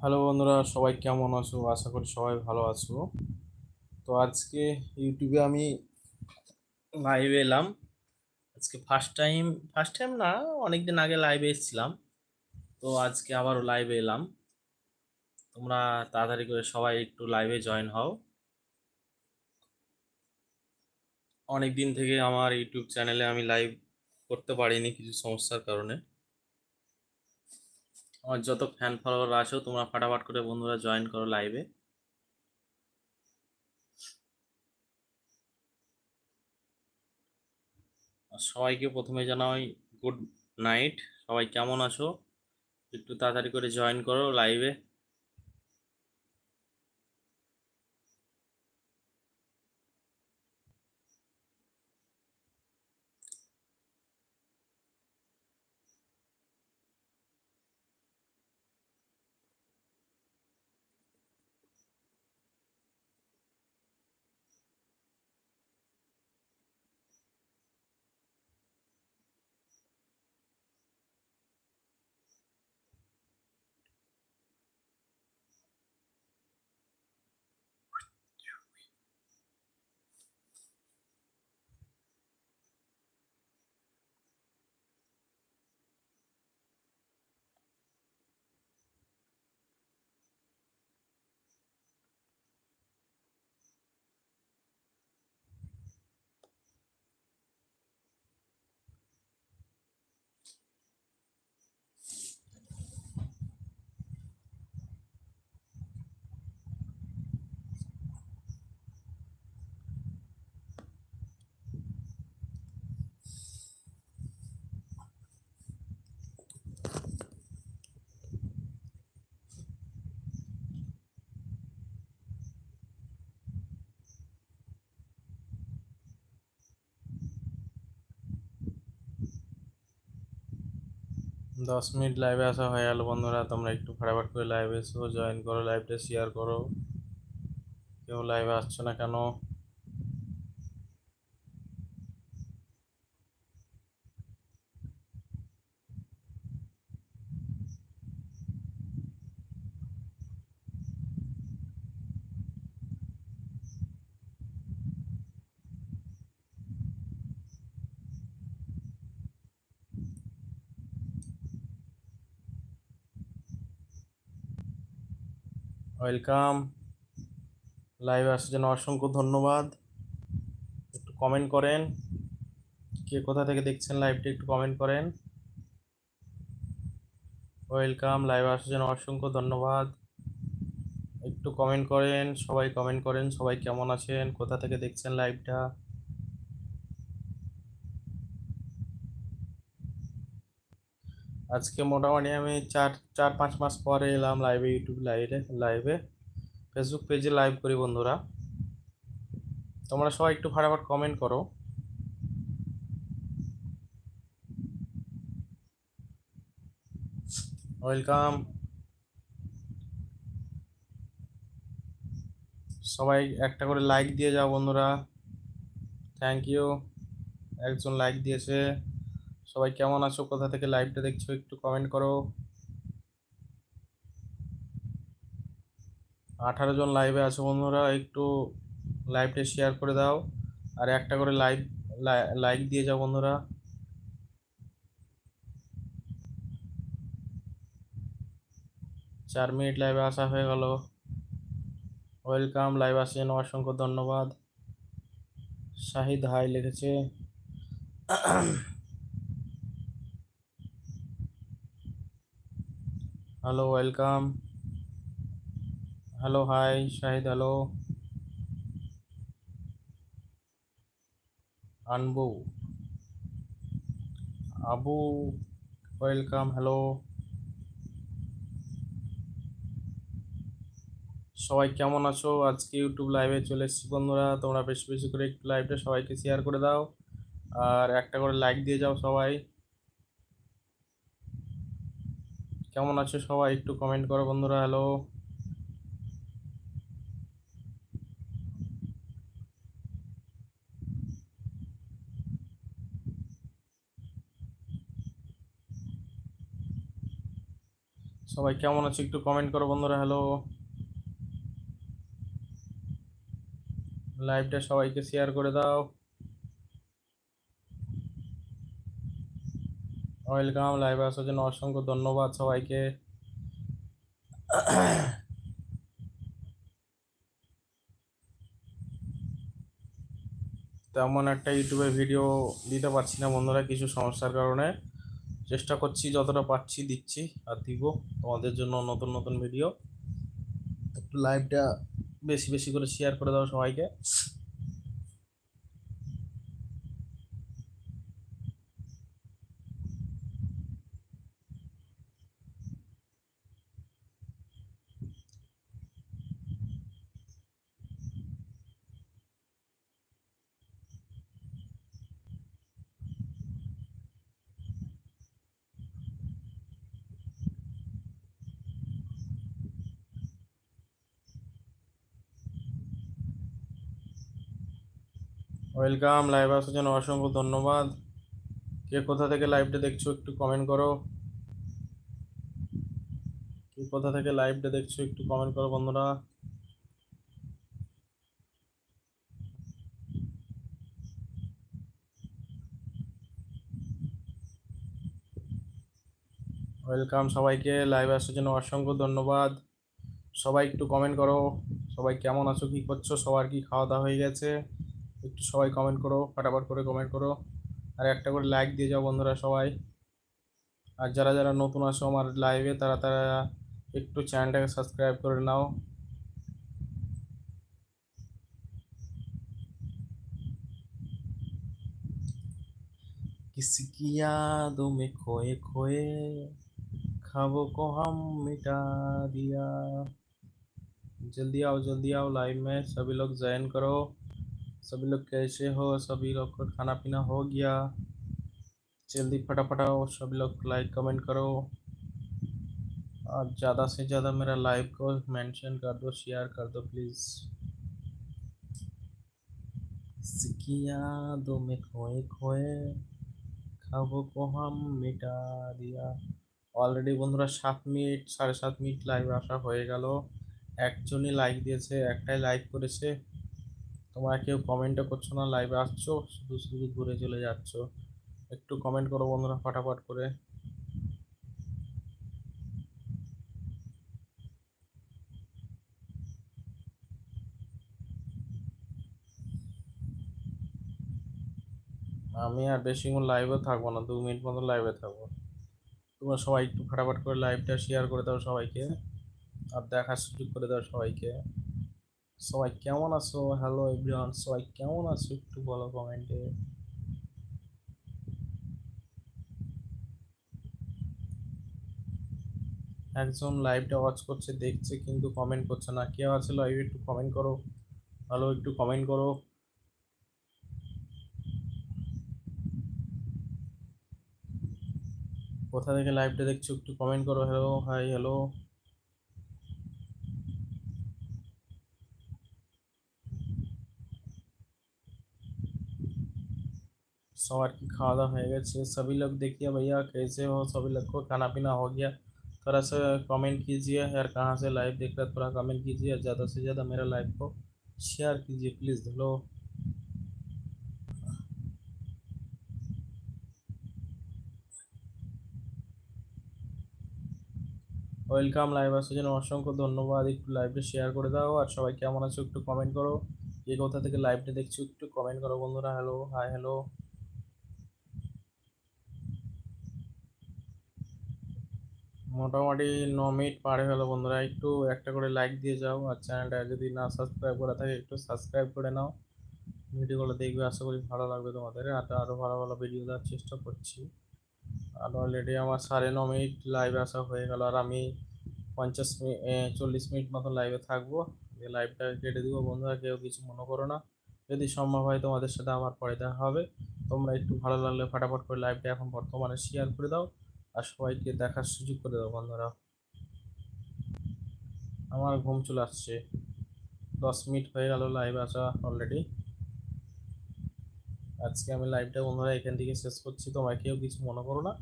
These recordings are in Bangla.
হ্যালো বন্ধুরা, সবাই কেমন আছো? আশা করি সবাই ভালো আছো। তো আজকে ইউটিউবে আমি লাইভে এলাম। আজকে ফার্স্ট টাইম ফার্স্ট টাইম না, অনেকদিন আগে লাইভে এসেছিলাম। তো আজকে আবারও লাইভে এলাম। তোমরা তাড়াতাড়ি করে সবাই একটু লাইভে জয়েন হও। অনেক দিন থেকে আমার ইউটিউব চ্যানেলে আমি লাইভ করতে পারিনি কিছু সমস্যার কারণে। আমার যত ফ্যান ফলোয়ার আছো, তোমরা ফাটাফাট করে বন্ধুরা জয়েন করো লাইভে সবাইকে প্রথমে জানাই গুড নাইট সবাই কেমন আছো? একটু তাড়াতাড়ি করে জয়েন করো লাইভে দশ মিনিট লাইভে আসা হয়ে গেল বন্ধুরা, তোমরা একটু ফাটাফাট করে লাইভে এসো জয়েন করো লাইভটা শেয়ার করো। কেউ লাইভে আসছো না কেন? ওয়েলকাম। লাইভে আসার জন্য অসংখ্য ধন্যবাদ। একটু কমেন্ট করেন। কে কোথা থেকে দেখছেন লাইভটি একটু কমেন্ট করেন। ওয়েলকাম লাইভে আসার জন্য অসংখ্য ধন্যবাদ। একটু কমেন্ট করেন, সবাই কমেন্ট করেন, সবাই কেমন আছেন? কোথা থেকে দেখছেন লাইভটা আজকে মোটামুটি আমি চার চার, পাঁচ মাস পরে এলাম লাইভে ইউটিউব লাইভে লাইভে ফেসবুক পেজে লাইভ করি বন্ধুরা। তোমরা সবাই একটু ফাটাফাট কমেন্ট করো। ওয়েলকাম সবাই একটা করে লাইক দিয়ে যাও বন্ধুরা। থ্যাংক ইউ একজন লাইক দিয়েছে। সবাই কেমন আছো? কোথা থেকে লাইভটা দেখছ একটু কমেন্ট করো। আঠারো জন লাইভে আছো বন্ধুরা, একটু লাইভটা শেয়ার করে দাও। আর একটা করে লাইভ লাইক দিয়ে যাও বন্ধুরা। চার মিনিট লাইভে আসা হয়ে গেল। ওয়েলকাম লাইভ আসেন অসংখ্য ধন্যবাদ। শাহিদ হাই লিখেছে। Hello welcome hello hi Shahid hello আনবু Abu welcome hello সবাই কেমন আছো? আজকে ইউটিউব লাইভে চলে এসেছি বন্ধুরা। তোমরা বেশি বেশি করে একটু লাইভটা সবাইকে শেয়ার করে দাও। আর একটা করে লাইক দিয়ে যাও সবাই। কেমন আছো সবাই? একটু কমেন্ট করো বন্ধুরা হ্যালো সবাই কেমন আছে? একটু কমেন্ট করো বন্ধুরা হ্যালো লাইভটা সবাইকে শেয়ার করে দাও। ওয়েলকাম লাইভে আসার জন্য অসংখ্য ধন্যবাদ সবাইকে। তেমন একটা ইউটিউবে ভিডিও দিতে পারছি না বন্ধুরা, কিছু সমস্যার কারণে। চেষ্টা করছি, যতটা পাচ্ছি দিচ্ছি আর দিব তোমাদের জন্য নতুন নতুন ভিডিও। একটু লাইভটা বেশি বেশি করে শেয়ার করে দাও সবাইকে। ওয়েলকাম, লাইভ আসার জন্য অসংখ্য ধন্যবাদ। কে কোথা থেকে লাইভটা দেখছ একটু কমেন্ট করো। কে কোথা থেকে লাইভটা দেখছ একটু কমেন্ট করো বন্ধুরা। ওয়েলকাম সবাইকে, লাইভ আসার জন্য অসংখ্য ধন্যবাদ। সবাই একটু কমেন্ট করো। সবাই কেমন আছো, কি করছ, সবার কি খাওয়া দাওয়া হয়ে গেছে? একটু সবাই কমেন্ট করো ফাটাফাট করে কমেন্ট করো আর একটা করে লাইক দিয়ে যাও বন্ধুরা সবাই আর যারা যারা নতুন আসো আমার লাইভে তারা তারা একটু চ্যানেলটাকে সাবস্ক্রাইব করে নাও किसी की यादों में खोए खोए ख्वाबों को हम मिटा दिया जल्दी आओ जल्दी आओ लाइव में सभी लोग ज्वाइन करो सभी लोग कैसे हो सभी लोग का खाना पीना हो गया जल्दी फटाफट आओ सभी लोग लाइक कमेंट करो और ज़्यादा से ज़्यादा मेरा लाइव को मेंशन कर दो शेयर कर दो प्लीज़ किसी यादों में खोए खोए খাবো কোহাম মিটা দিয়া অলরেডি বন্ধুরা সাত মিনিট সাড়ে সাত মিনিট লাইভ আসা হয়ে গেল একজনই লাইক দিয়েছে একটাই লাইক করেছে তোমরা কেউ কমেন্টও করছ না লাইভে আসছো, শুধু শুধু ঘুরে চলে যাচ্ছ। একটু কমেন্ট করো বন্ধুরা ফটাফট করে। আমি আর বেশিক্ষণ লাইভে থাকব না, দু মিনিট মতো লাইভে থাকব। তোমরা সবাই একটু ফটাফট করে লাইভটা শেয়ার করে দাও সবাইকে, আর দেখার সুযোগ করে দাও সবাইকে। সবাই কেমন আছো? হ্যালো এভরিওয়ান সবাই কেমন আছো একটু বলো কমেন্টে একজন লাইভটা ওয়াচ করছে, দেখছে কিন্তু কমেন্ট করছে না। কেউ আছে লাইভে একটু কমেন্ট করো। ভালো একটু কমেন্ট করো। কোথা থেকে লাইভটা দেখছ একটু কমেন্ট করো। হ্যালো হাই হ্যালো सवार की खावा दावा हो गया सभी लोग देखिए भैया कैसे हो सभी लोग को खाना पीना हो गया थोड़ा सा कमेंट कीजिए यार कहाँ से लाइव देख रहे थोड़ा कमेंट कीजिए ज़्यादा से ज़्यादा मेरा लाइव को शेयर कीजिए प्लीज़ हेलो ওয়েলকাম লাইভ আসার জন্য অসংখ্য ধন্যবাদ একটু লাইভটা শেয়ার করে দাও আর সবাই কেমন আছো একটু কমেন্ট করো কে কোথা থেকে লাইভটা দেখছো একটু কমেন্ট করো বন্ধুরা হ্যালো হাই হ্যালো মোটামুটি ন মিনিট পার হয়ে গেলো বন্ধুরা। একটু একটা করে লাইক দিয়ে যাও আর চ্যানেলটা যদি না সাবস্ক্রাইব করা থাকে একটু সাবস্ক্রাইব করে নাও। ভিডিওগুলো দেখবে, আশা করি ভালো লাগবে তোমাদের। আর আরও ভালো ভালো ভিডিও দেওয়ার চেষ্টা করছি। আর অলরেডি আমার সাড়ে ন মিনিট লাইভে আসা হয়ে গেল। আর আমি পঞ্চাশ মিনিট চল্লিশ মিনিট মতো লাইভে থাকব। যে লাইভটা কেটে দিব বন্ধুরা, কেউ কিছু মনে করো না। যদি সম্ভব হয় তোমাদের সাথে আমার পরে দেখা হবে। তোমরা একটু ভালো লাগলে ফাটাফট করে লাইভটা এখন বর্তমানে শেয়ার করে দাও। আর সবাইকে দেখার সুযোগ করে দেবো বন্ধুরা। আমার ঘুম চলে আসছে। দশ মিনিট হয়ে গেল লাইভ আসা অলরেডি আজকে আমি লাইভটা বন্ধুরা, এখান থেকে শেষ করছি। তোমরা কেউ কিছু মনে করো না।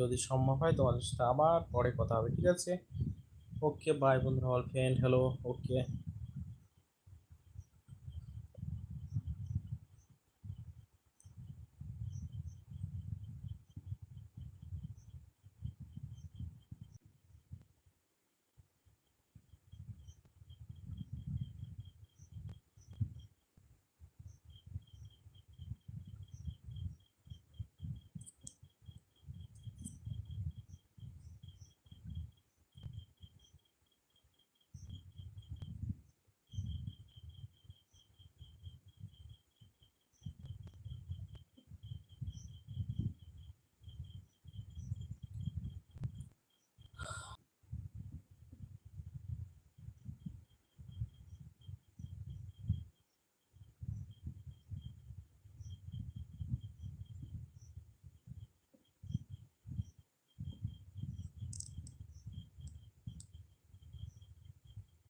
যদি সম্ভব হয়, তোমাদের সাথে আবার পরে কথা হবে, ঠিক আছে? ওকে বাই বন্ধুরা অল ফ্রেন্ড হ্যালো ওকে